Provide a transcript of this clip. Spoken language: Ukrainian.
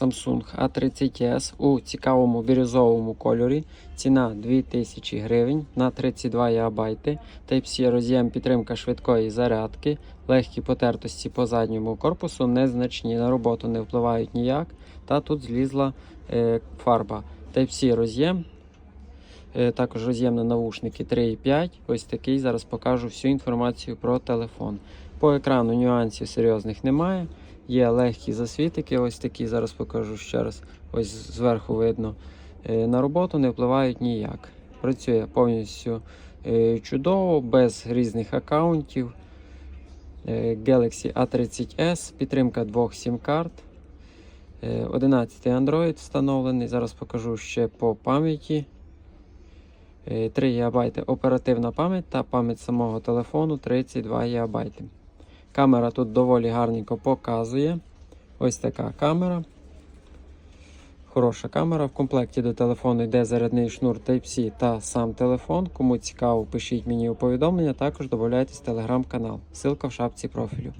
Samsung A30s у цікавому бірюзовому кольорі. Ціна 2000 гривень на 32 ГБ. Type-C роз'єм підтримка швидкої зарядки. Легкі потертості по задньому корпусу незначні. На роботу не впливають ніяк. Та тут злізла е, фарба. Type-C роз'єм. Е, також роз'єм на навушники 3,5. Ось такий. Зараз покажу всю інформацію про телефон. По екрану нюансів серйозних немає. Є легкі засвітики, ось такі, зараз покажу ще раз. Ось зверху видно. Е, На роботу не впливають ніяк. Працює повністю е, чудово, без різних аккаунтів. Galaxy A30s, підтримка двох SIM-карт. Е, 11 Android встановлений. Зараз покажу ще по пам'яті. Е, 3 ГБ оперативна пам'ять та пам'ять самого телефону 32 ГБ. Камера тут доволі гарненько показує. Ось така камера. Хороша камера. В комплекті до телефону йде зарядний шнур Type-C та сам телефон. Кому цікаво, пишіть мені у повідомлення. Також додайтесь в телеграм-канал. Ссылка в шапці профілю.